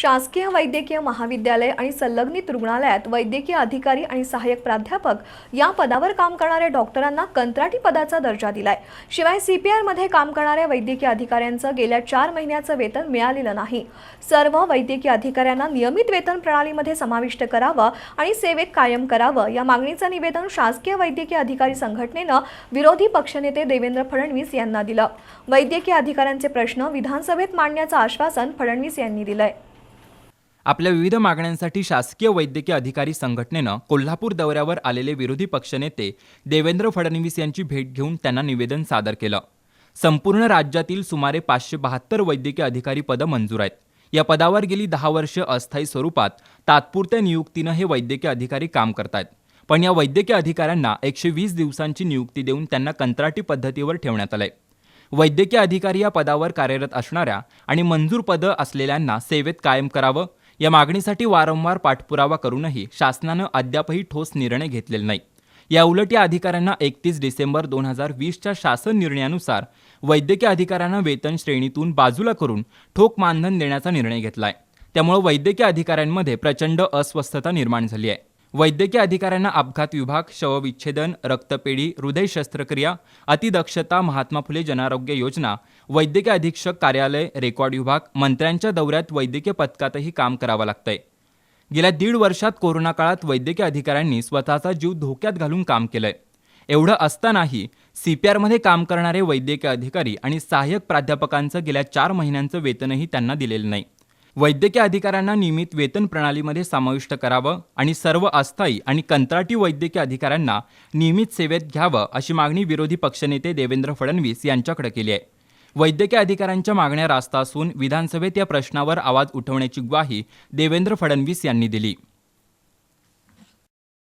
शासकीय वैद्यकीय महाविद्यालय आणि संलग्नित रुग्णालयात वैद्यकीय अधिकारी आणि सहाय्यक प्राध्यापक या पदावर काम करणाऱ्या डॉक्टरांना कंत्राटी पदाचा दर्जा दिलाय. शिवाय सीपीआरमध्ये काम करणाऱ्या वैद्यकीय अधिकाऱ्यांचं गेल्या चार महिन्याचं वेतन मिळालेलं नाही. सर्व वैद्यकीय अधिकाऱ्यांना नियमित वेतन प्रणालीमध्ये समाविष्ट करावं आणि सेवेत कायम करावं या मागणीचं निवेदन शासकीय वैद्यकीय अधिकारी संघटनेनं विरोधी पक्षनेते देवेंद्र फडणवीस यांना दिलं. वैद्यकीय अधिकाऱ्यांचे प्रश्न विधानसभेत मांडण्याचं आश्वासन फडणवीस यांनी दिलंय. आपल्या विविध मागण्यांसाठी शासकीय वैद्यकीय अधिकारी संघटनेनं कोल्हापूर दौऱ्यावर आलेले विरोधी पक्षनेते देवेंद्र फडणवीस यांची भेट घेऊन त्यांना निवेदन सादर केलं. संपूर्ण राज्यातील सुमारे पाचशे बहात्तर वैद्यकीय अधिकारी पदं मंजूर आहेत. या पदावर गेली दहा वर्ष अस्थायी स्वरूपात तात्पुरत्या नियुक्तीनं हे वैद्यकीय अधिकारी काम करतात पण या वैद्यकीय अधिकाऱ्यांना एकशे वीस दिवसांची नियुक्ती देऊन त्यांना कंत्राटी पद्धतीवर ठेवण्यात आलंय. वैद्यकीय अधिकारी या पदावर कार्यरत असणाऱ्या आणि मंजूर पदं असलेल्यांना सेवेत कायम करावं या मागणीसाठी वारंवार पाठपुरावा करूनही शासनानं अद्यापही ठोस निर्णय घेतलेला नाही. या उलट या अधिकाऱ्यांना एकतीस डिसेंबर दोन हजार वीसच्या शासन निर्णयानुसार वैद्यकीय अधिकाऱ्यांना वेतन श्रेणीतून बाजूला करून ठोक मानधन देण्याचा निर्णय घेतलाय. त्यामुळे वैद्यकीय अधिकाऱ्यांमध्ये प्रचंड अस्वस्थता निर्माण झाली आहे. वैद्यकीय अधिकाऱ्यांना अपघात विभाग शवविच्छेदन रक्तपेढी हृदय शस्त्रक्रिया अतिदक्षता महात्मा फुले जनारोग्य योजना वैद्यकीय अधीक्षक कार्यालय रेकॉर्ड विभाग मंत्र्यांच्या दौऱ्यात वैद्यकीय पथकातही काम करावं लागतंय. गेल्या दीड वर्षात कोरोना काळात वैद्यकीय अधिकाऱ्यांनी स्वतःचा जीव धोक्यात घालून काम केलंय. एवढं असतानाही सी पी आरमध्ये काम करणारे वैद्यकीय अधिकारी आणि सहाय्यक प्राध्यापकांचं गेल्या चार महिन्यांचं वेतनही त्यांना दिलेलं नाही. वैद्यकीय अधिकाऱ्यांना नियमित वेतन प्रणालीमध्ये समाविष्ट करावं आणि सर्व अस्थायी आणि कंत्राटी वैद्यकीय अधिकाऱ्यांना नियमित सेवेत घ्यावं अशी मागणी विरोधी पक्षनेते देवेंद्र फडणवीस यांच्याकडे केली आहे. वैद्यकीय अधिकाऱ्यांच्या मागण्या रास्त असून विधानसभेत या प्रश्नावर आवाज उठवण्याची ग्वाही देवेंद्र फडणवीस यांनी दिली.